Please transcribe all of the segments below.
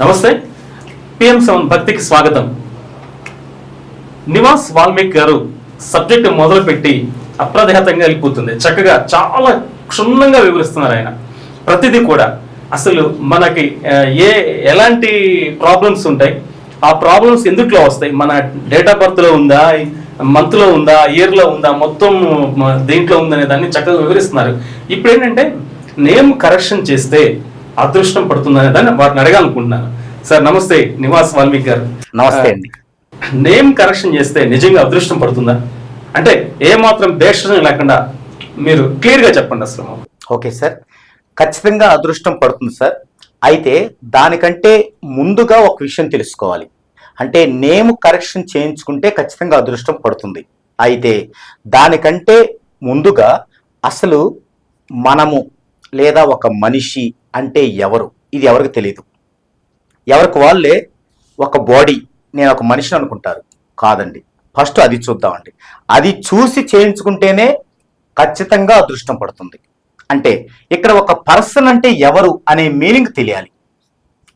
నమస్తే. PM seven భక్తికి స్వాగతం. నివాస్ వాల్మీకి గారు సబ్జెక్ట్ మొదలుపెట్టి అప్రదేహతంగా వెళ్ళిపోతుంది. చక్కగా చాలా క్షుణ్ణంగా వివరిస్తున్నారు ఆయన. ప్రతిదీ కూడా అసలు మనకి ఏ ఎలాంటి ప్రాబ్లమ్స్ ఉంటాయి? ఆ ప్రాబ్లమ్స్ ఎందుట్లో వస్తాయి? మన డేట్ ఆఫ్ బర్త్లో ఉందా? మంత్లో ఉందా? ఇయర్లో ఉందా? మొత్తం మ- దేంట్లో ఉందనే దాన్ని చక్కగా వివరిస్తున్నారు. ఇప్పుడు ఏంటంటే నేమ్ కరెక్షన్ చేస్తే అదృష్టం పడుతుందనే దాన్ని వారిని అడగాలనుకుంటున్నాను. సార్ నమస్తే నివాస్ వాల్మీకి గారు. నమస్తే అండి. నేమ్ కరెక్షన్ చేస్తే నిజంగా అదృష్టం పడుతుందా? అంటే ఏ మాత్రం దేశం లేకుండా మీరు క్లియర్గా చెప్పండి అసలు. Okay sir. ఖచ్చితంగా అదృష్టం పడుతుంది సార్. అయితే దానికంటే ముందుగా ఒక విషయం తెలుసుకోవాలి. అంటే నేమ్ కరెక్షన్ చేయించుకుంటే ఖచ్చితంగా అదృష్టం పడుతుంది. అయితే దానికంటే ముందుగా అసలు మనము లేదా ఒక మనిషి అంటే ఎవరు? ఇది ఎవరికి తెలియదు ఎవరికి వాళ్ళే ఒక బాడీ నేను ఒక మనిషిని అనుకుంటారు. కాదండి. ఫస్ట్ అది చూద్దామండి. అది చూసి చేయించుకుంటేనే ఖచ్చితంగా అదృష్టం పడుతుంది. అంటే ఇక్కడ ఒక పర్సన్ అంటే ఎవరు అనే మీనింగ్ తెలియాలి.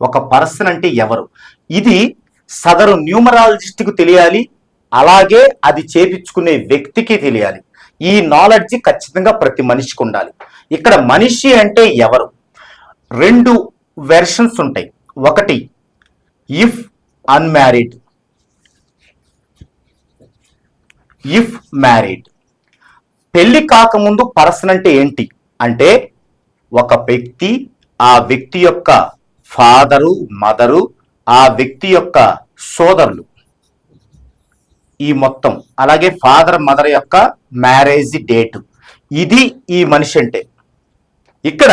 ఒక పర్సన్ అంటే ఎవరు? ఇది సదరు న్యూమరాలజిస్ట్కి తెలియాలి. అలాగే అది చేపించుకునే వ్యక్తికి తెలియాలి. ఈ నాలెడ్జ్ ఖచ్చితంగా ప్రతి మనిషికి ఉండాలి. ఇక్కడ మనిషి అంటే ఎవరు? రెండు వెర్షన్స్ ఉంటాయి. ఒకటి ఇఫ్ అన్మ్యారీడ్ ఇఫ్ మ్యారీడ్ పెళ్ళి కాకముందు పర్సన్ అంటే ఏంటి? అంటే ఒక వ్యక్తి ఆ వ్యక్తి యొక్క ఫాదరు మదరు ఆ వ్యక్తి యొక్క సోదరులు. ఈ మొత్తం అలాగే ఫాదర్ మదర్ యొక్క మ్యారేజ్ డేట్ ఇది ఈ మనిషి అంటే. ఇక్కడ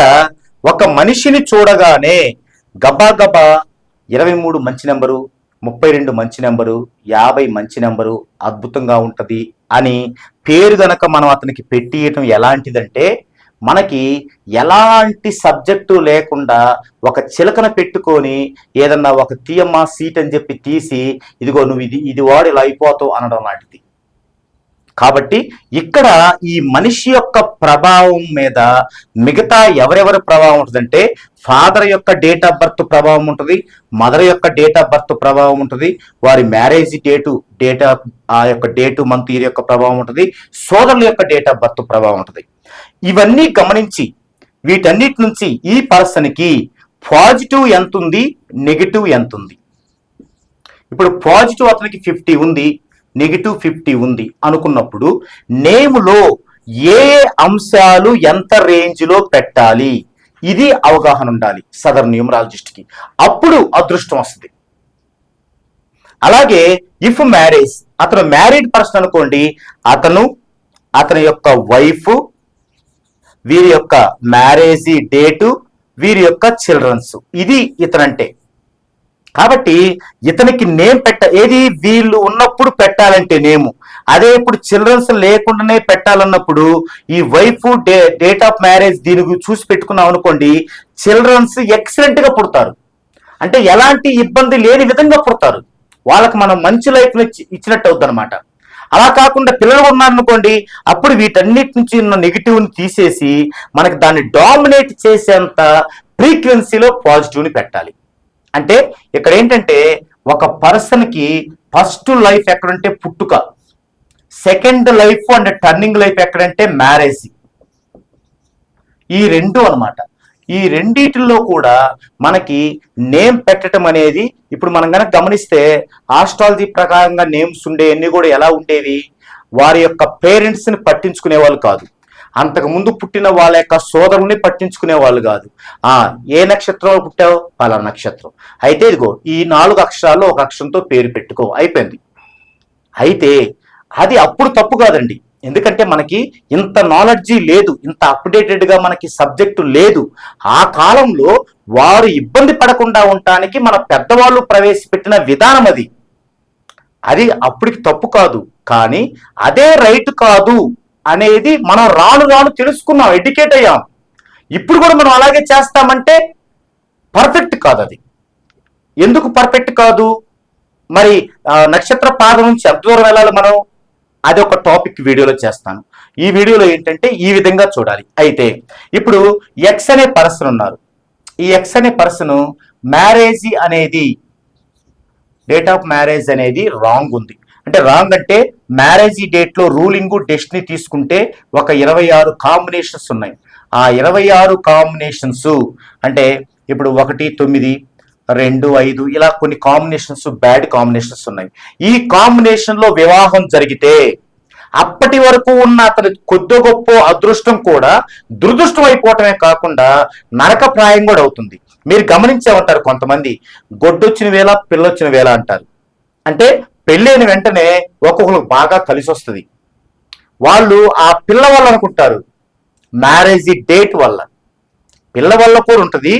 ఒక మనిషిని చూడగానే గబా గబా ఇరవై మూడు మంచి నెంబరు ముప్పై రెండు మంచి నెంబరు యాభై మంచి నెంబరు అద్భుతంగా ఉంటుంది అని పేరు గనక మనం అతనికి పెట్టియటం ఎలాంటిదంటే మనకి ఎలాంటి సబ్జెక్టు లేకుండా ఒక చిలకన పెట్టుకొని ఏదన్నా ఒక తీయమ్మ సీట్ అని చెప్పి తీసి ఇదిగో నువ్వు ఇది ఇది వాడు ఇలా అయిపోతావు అనడం లాంటిది. కాబట్టి ఇక్కడ ఈ మనిషి యొక్క ప్రభావం మీద మిగతా ఎవరెవరి ప్రభావం ఉంటుందంటే ఫాదర్ యొక్క డేట్ ఆఫ్ బర్త్ ప్రభావం ఉంటుంది మదర్ యొక్క డేట్ ఆఫ్ బర్త్ ప్రభావం ఉంటుంది వారి మ్యారేజ్ డేటు డేట్ ఆఫ్ ఆ యొక్క డేటు మంత్ ఇయర్ యొక్క ప్రభావం ఉంటుంది సోదరుల యొక్క డేట్ ఆఫ్ బర్త్ ప్రభావం ఉంటుంది. ఇవన్నీ గమనించి వీటన్నిటి నుంచి ఈ పర్సన్కి పాజిటివ్ ఎంత ఉంది నెగిటివ్ ఎంత ఉంది ఇప్పుడు పాజిటివ్ అతనికి ఫిఫ్టీ ఉంది నెగిటివ్ ఫిఫ్టీ ఉంది అనుకున్నప్పుడు నేములో ఏ అంశాలు ఎంత రేంజ్లో పెట్టాలి? ఇది అవగాహన ఉండాలి సదర్ న్యూమరాలజిస్ట్కి. అప్పుడు అదృష్టం వస్తుంది. అలాగే ఇఫ్ మ్యారేజ్ అతను మ్యారీడ్ పర్సన్ అనుకోండి అతను అతని యొక్క వైఫ్ వీరి యొక్క మ్యారేజీ డేటు వీరి యొక్క చిల్డ్రన్స్ ఇది ఇతనంటే. కాబట్టి ఇతనికి నేమ్ పెట్ట ఏది వీళ్ళు ఉన్నప్పుడు పెట్టాలంటే నేము. అదే ఇప్పుడు చిల్డ్రన్స్ లేకుండానే పెట్టాలన్నప్పుడు ఈ wife day date of marriage దీని చూసి పెట్టుకున్నాం అనుకోండి చిల్డ్రన్స్ ఎక్సలెంట్గా పుడతారు. అంటే ఎలాంటి ఇబ్బంది లేని విధంగా పుడతారు. వాళ్ళకి మనం మంచి లైఫ్ ఇచ్చినట్టు అవుతుంది అనమాట అలా కాకుండా పిల్లలు ఉన్నారనుకోండి అప్పుడు వీటన్నిటి నుంచి ఉన్న నెగిటివ్ని తీసేసి మనకి దాన్ని డామినేట్ చేసేంత ఫ్రీక్వెన్సీలో పాజిటివ్ని పెట్టాలి. అంటే ఇక్కడ ఏంటంటే ఒక పర్సన్కి ఫస్ట్ లైఫ్ ఎక్కడంటే పుట్టుక second life and turning life ఎక్కడంటే మ్యారేజ్ ఈ రెండు అనమాట ఈ రెండిటిల్లో కూడా మనకి నేమ్ పెట్టడం అనేది ఇప్పుడు మనం కనుక గమనిస్తే ఆస్ట్రాలజీ ప్రకారంగా నేమ్స్ ఉండేవన్నీ కూడా ఎలా ఉండేవి? వారి యొక్క పేరెంట్స్ని పట్టించుకునే వాళ్ళు కాదు. అంతకు ముందు పుట్టిన వాళ్ళ యొక్క సోదరుని పట్టించుకునే వాళ్ళు కాదు. ఆ ఏ నక్షత్రంలో పుట్టావు? పలా నక్షత్రం. అయితే ఇదిగో ఈ నాలుగు అక్షరాల్లో ఒక అక్షరంతో పేరు పెట్టుకో. అయిపోయింది. అయితే అది అప్పుడు తప్పు కాదండి. ఎందుకంటే మనకి ఇంత నాలెడ్జీ లేదు ఇంత అప్డేటెడ్గా మనకి సబ్జెక్టు లేదు. ఆ కాలంలో వారు ఇబ్బంది పడకుండా ఉండటానికి మన పెద్దవాళ్ళు ప్రవేశపెట్టిన విధానం అది. అది అప్పటికి తప్పు కాదు. కానీ అదే రైట్ కాదు అనేది మనం రాను రాను తెలుసుకున్నాం ఎడ్యుకేట్ అయ్యాం. ఇప్పుడు కూడా మనం అలాగే చేస్తామంటే పర్ఫెక్ట్ కాదు అది. ఎందుకు పర్ఫెక్ట్ కాదు? మరి నక్షత్ర పాదం నుంచి ఎంత దూరం వెళ్ళాలి మనం? అది ఒక టాపిక్ వీడియోలో చేస్తాను. ఈ వీడియోలో ఏంటంటే ఈ విధంగా చూడాలి. అయితే ఇప్పుడు ఎక్స్ అనే పర్సన్ ఉన్నారు. ఈ ఎక్స్ అనే పర్సన్ మ్యారేజ్ అనేది డేట్ ఆఫ్ మ్యారేజ్ అనేది రాంగ్ ఉంది. అంటే రాంగ్ అంటే మ్యారేజ్ డేట్లో రూలింగ్ డెస్టినీ తీసుకుంటే ఒక ఇరవై ఆరు కాంబినేషన్స్ ఉన్నాయి. ఆ ఇరవై ఆరు కాంబినేషన్స్ అంటే ఇప్పుడు ఒకటి తొమ్మిది రెండు ఐదు ఇలా కొన్ని కాంబినేషన్స్ బ్యాడ్ కాంబినేషన్స్ ఉన్నాయి. ఈ కాంబినేషన్లో వివాహం జరిగితే అప్పటి వరకు ఉన్న అతని కొద్ది గొప్ప అదృష్టం కూడా దురదృష్టం అయిపోవటమే కాకుండా నరకప్రాయం కూడా అవుతుంది. మీరు గమనించే ఉంటారు కొంతమంది గొడ్డొచ్చిన వేళ పిల్లొచ్చిన వేళ అంటారు. అంటే పెళ్ళైన వెంటనే ఒక్కొక్కరికి బాగా కలిసి వస్తుంది వాళ్ళు ఆ పిల్ల వల్ల అనుకుంటారు. మ్యారేజ్ డేట్ వల్ల. పిల్ల వల్ల కూడా ఉంటుంది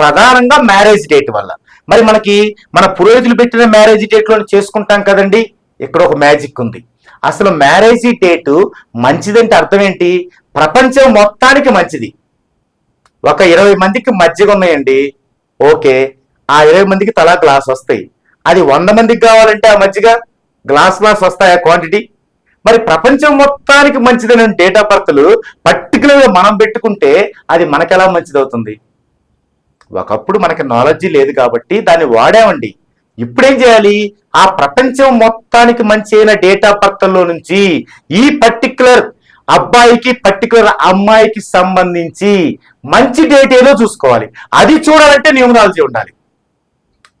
ప్రధానంగా మ్యారేజ్ డేట్ వల్ల. మరి మనకి మన పురోహితులు పెట్టిన మ్యారేజ్ డేట్లో చేసుకుంటాం కదండి? ఇక్కడ ఒక మ్యాజిక్ ఉంది. అసలు మ్యారేజ్ డేటు మంచిదంటే అర్థం ఏంటి? ప్రపంచం మొత్తానికి మంచిది. ఒక ఇరవై మందికి మజ్జిగ ఉన్నాయండి. ఓకే. ఆ ఇరవై మందికి తలా గ్లాస్ వస్తాయి. అది వంద మందికి కావాలంటే ఆ మజ్జిగ? గ్లాస్ గ్లాస్ వస్తాయి ఆ క్వాంటిటీ మరి ప్రపంచం మొత్తానికి మంచిదని డేట్ ఆఫ్ బర్త్లు పర్టికులర్గా మనం పెట్టుకుంటే అది మనకెలా మంచిది అవుతుంది ఒకప్పుడు మనకి నాలెడ్జ్ లేదు కాబట్టి దాన్ని వాడామండి. ఇప్పుడేం చేయాలి? ఆ ప్రపంచం మొత్తానికి మంచి అయిన డేట్ ఆఫ్ నుంచి ఈ పర్టికులర్ అబ్బాయికి పర్టికులర్ అమ్మాయికి సంబంధించి మంచి డేట్ ఏదో చూసుకోవాలి. అది చూడాలంటే న్యూమరాలజీ ఉండాలి.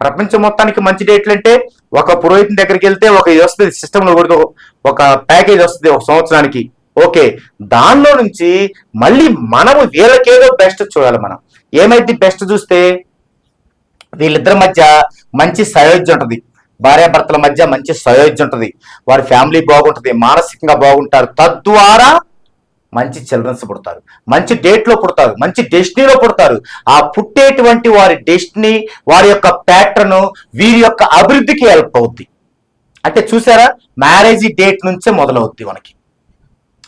ప్రపంచం మొత్తానికి మంచి డేట్లు అంటే ఒక పురోహితుని దగ్గరికి వెళ్తే ఒక ఇది వస్తుంది సిస్టంలో కూడా ఒక ప్యాకేజ్ వస్తుంది ఒక సంవత్సరానికి. ఓకే. దానిలో నుంచి మళ్ళీ మనము వీళ్ళకేదో బెస్ట్ చూడాలి మనం. ఏమైతే బెస్ట్ చూస్తే వీళ్ళిద్దరి మధ్య మంచి సయోధ్య ఉంటుంది. భార్యాభర్తల మధ్య మంచి సయోధ్య ఉంటుంది. వారి ఫ్యామిలీ బాగుంటుంది మానసికంగా బాగుంటారు. తద్వారా మంచి చిల్డ్రన్స్ పుడతారు. మంచి డేట్లో పుడతారు. మంచి డెస్టినీలో పుడతారు. ఆ పుట్టేటువంటి వారి డెస్టినీ వారి యొక్క ప్యాటర్న్ వీరి యొక్క అభివృద్ధికి హెల్ప్ అవుద్ది. అంటే చూసారా? మ్యారేజ్ డేట్ నుంచే మొదలవుద్ది మనకి.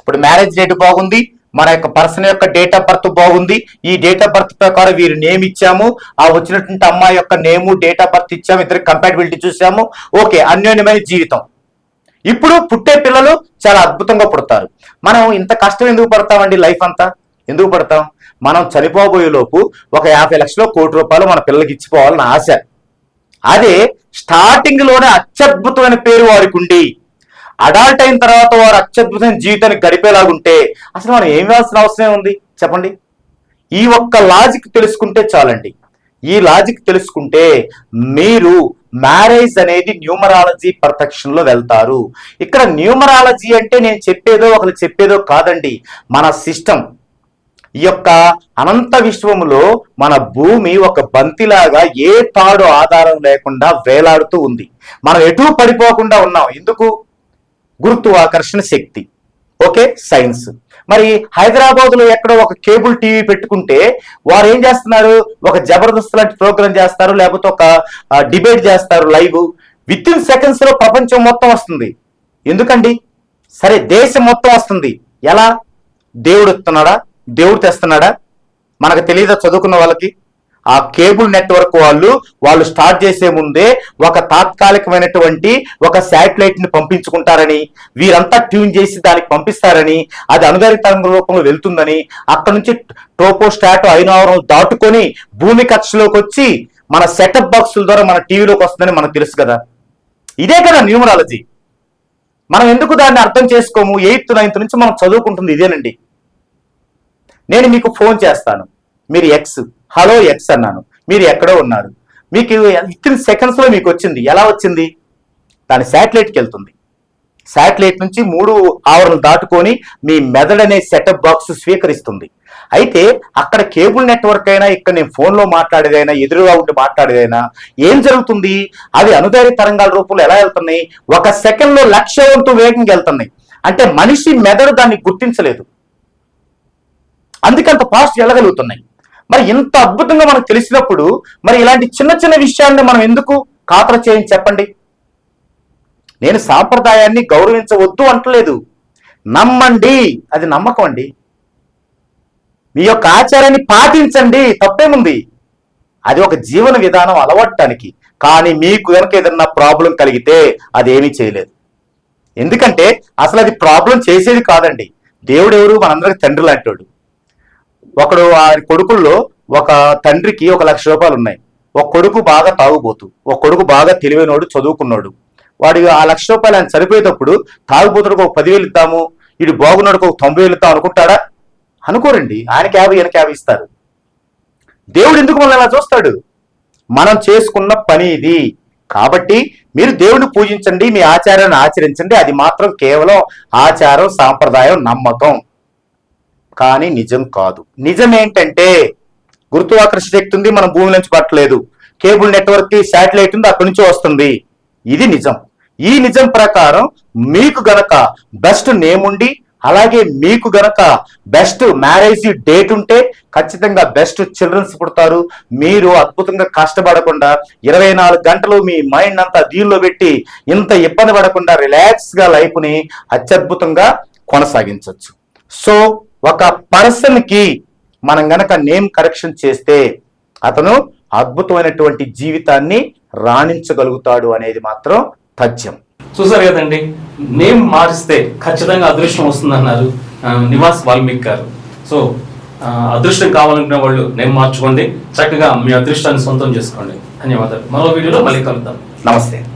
ఇప్పుడు మ్యారేజ్ డేట్ బాగుంది. మన యొక్క పర్సన్ యొక్క డేట్ ఆఫ్ బర్త్ బాగుంది. ఈ డేట్ ఆఫ్ బర్త్ ప్రకారం వీరు నేమ్ ఇచ్చాము. ఆ వచ్చినటువంటి అమ్మాయి యొక్క నేము డేట్ ఆఫ్ బర్త్ ఇచ్చాము. ఇద్దరికి కంపాటబిలిటీ చూసాము. ఓకే అన్యోన్యమైన జీవితం. ఇప్పుడు పుట్టే పిల్లలు చాలా అద్భుతంగా పుడతారు. మనం ఇంత కష్టం ఎందుకు పడతామండి లైఫ్ అంతా? ఎందుకు పడతాం? మనం చనిపోబోయే లోపు ఒక యాభై లక్షలు కోటి రూపాయలు మన పిల్లలకి ఇచ్చిపోవాలని ఆశ. అదే స్టార్టింగ్లోనే అత్యద్భుతమైన పేరు వారికి ఉండి అడాల్ట్ అయిన తర్వాత వారు అత్యద్భుతమైన జీవితాన్ని గడిపేలాగుంటే అసలు మనం ఏం వేయాల్సిన అవసరం ఉంది? చెప్పండి. ఈ ఒక్క లాజిక్ తెలుసుకుంటే చాలండి. ఈ లాజిక్ తెలుసుకుంటే మీరు మ్యారేజ్ అనేది న్యూమరాలజీ పర్ఫెక్షన్లో వెళ్తారు. ఇక్కడ న్యూమరాలజీ అంటే నేను చెప్పేదో ఒకరు చెప్పేదో కాదండి. మన సిస్టమ్ ఈ యొక్క అనంత విశ్వములో మన భూమి ఒక బంతిలాగా ఏ తాడు ఆధారం లేకుండా వేలాడుతూ ఉంది. మనం ఎటు పడిపోకుండా ఉన్నాం. ఎందుకు? గురుత్వాకర్షణ శక్తి. ఓకే? సైన్స్. మరి హైదరాబాద్లో ఎక్కడో ఒక కేబుల్ టీవీ పెట్టుకుంటే వారు ఏం చేస్తున్నారు? ఒక జబర్దస్త్ లాంటి ప్రోగ్రామ్ చేస్తారు లేకపోతే ఒక డిబేట్ చేస్తారు లైవ్. విత్ ఇన్ సెకండ్స్లో ప్రపంచం మొత్తం వస్తుంది. ఎందుకండి? సరే దేశం మొత్తం వస్తుంది. ఎలా? దేవుడు ఇస్తున్నాడా దేవుడు తెస్తున్నాడా? మనకు తెలియదా చదువుకున్న వాళ్ళకి? ఆ కేబుల్ నెట్వర్క్ వాళ్ళు వాళ్ళు స్టార్ట్ చేసే ముందే ఒక తాత్కాలికమైనటువంటి ఒక శాటిలైట్ని పంపించుకుంటారని వీరంతా ట్యూన్ చేసి దానికి పంపిస్తారని అది అనుదారి తరంగ రూపంలో వెళ్తుందని అక్కడ నుంచి టోపోస్టాట్ ఐనావరం దాటుకొని భూమి కక్షలోకి వచ్చి మన సెటప్ బాక్సుల ద్వారా మన టీవీలోకి వస్తుందని మనకు తెలుసు కదా. ఇదే కదా న్యూమరాలజీ. మనం ఎందుకు దాన్ని అర్థం చేసుకోము? ఎయిత్ నైన్త్ నుంచి మనం చదువుకుంటుంది ఇదేనండి. నేను మీకు ఫోన్ చేస్తాను. మీరు ఎక్స్ హలో ఎక్స్ అన్నాను. మీరు ఎక్కడో ఉన్నారు. మీకు ఇచ్చిన ఇన్ మీకు వచ్చింది. ఎలా వచ్చింది? దాని శాటిలైట్కి వెళ్తుంది. శాటిలైట్ నుంచి మూడు ఆవరణలు దాటుకొని మీ మెదడు అనే సెటప్ బాక్స్ స్వీకరిస్తుంది. అయితే అక్కడ కేబుల్ నెట్వర్క్ అయినా ఇక్కడ నేను ఫోన్లో మాట్లాడేదైనా ఎదురుగా ఉండి మాట్లాడేదైనా ఏం జరుగుతుంది? అవి అనుదారి తరంగాల రూపంలో ఎలా వెళ్తున్నాయి? ఒక సెకండ్లో లక్ష వంతు వేగంగా వెళ్తున్నాయి. అంటే మనిషి మెదడు దాన్ని గుర్తించలేదు. అందుకంత ఫాస్ట్ వెళ్ళగలుగుతున్నాయి. మరి ఇంత అద్భుతంగా మనకు తెలిసినప్పుడు మరి ఇలాంటి చిన్న చిన్న విషయాన్ని మనం ఎందుకు ఖాతరు చేయని చెప్పండి? నేను సాంప్రదాయాన్ని గౌరవించవద్దు అంటలేదు. నమ్మండి. అది నమ్మకం అండి. మీ యొక్క ఆచారాన్ని పాటించండి. తప్పేముంది? అది ఒక జీవన విధానం అలవడటానికి కానీ మీకు కనుక ఏదన్నా ప్రాబ్లం కలిగితే అది ఏమీ చేయలేదు. ఎందుకంటే అసలు అది ప్రాబ్లం చేసేది కాదండి. దేవుడు ఎవరు మనందరికి తండ్రి లాంటోడు. ఒకడు ఆ కొడుకుల్లో ఒక తండ్రికి ఒక లక్ష రూపాయలు ఉన్నాయి. ఒక కొడుకు బాగా తాగుబోతు ఒక కొడుకు బాగా తెలివైనోడు చదువుకున్నాడు. వాడి ఆ లక్ష రూపాయలు ఆయన చనిపోయేటప్పుడు తాగుబోతుడికి ఒక పదివేలు ఇద్దాము ఇటు బాగున్నాడుకు ఒక తొంభై వేలు ఇద్దాం అనుకుంటాడా? అనుకోరండి ఆయనకి యాభై ఈయనకి యాభై ఇస్తారు. దేవుడు ఎందుకు మనల్ని అలా చూస్తాడు? మనం చేసుకున్న పని ఇది. కాబట్టి మీరు దేవుడిని పూజించండి మీ ఆచారాన్ని ఆచరించండి. అది మాత్రం కేవలం ఆచారం సాంప్రదాయం నమ్మకం. కానీ నిజం కాదు. నిజం ఏంటంటే గురుత్వాకర్షణ శక్తి ఉంది మనం భూమి నుంచి పట్టలేదు. కేబుల్ నెట్వర్క్ శాటిలైట్ ఉంది అక్కడి నుంచి వస్తుంది. ఇది నిజం. ఈ నిజం ప్రకారం మీకు గనక బెస్ట్ నేమ్ ఉండి అలాగే మీకు గనక బెస్ట్ మ్యారేజ్ డేట్ ఉంటే ఖచ్చితంగా బెస్ట్ చిల్డ్రన్స్ పుడతారు. మీరు అద్భుతంగా కష్టపడకుండా ఇరవై నాలుగు గంటలు మీ మైండ్ అంతా దీనిలో పెట్టి ఇంత ఇబ్బంది పడకుండా రిలాక్స్గా లైఫ్ని అత్యద్భుతంగా కొనసాగించవచ్చు సో ఒక పర్సన్కి మనం గనక నేమ్ కరెక్షన్ చేస్తే అతను అద్భుతమైనటువంటి జీవితాన్ని రాణించగలుగుతాడు అనేది మాత్రం తథ్యం. చూసారు కదండి? నేమ్ మారిస్తే ఖచ్చితంగా అదృష్టం వస్తుందన్నారు నివాస్ వాల్మీకి గారు. సో అదృష్టం కావాలనుకునే వాళ్ళు నేమ్ మార్చుకోండి. చక్కగా మీ అదృష్టాన్ని సొంతం చేసుకోండి. ధన్యవాదాలు. మరో వీడియోలో మళ్ళీ కలుద్దాం. నమస్తే.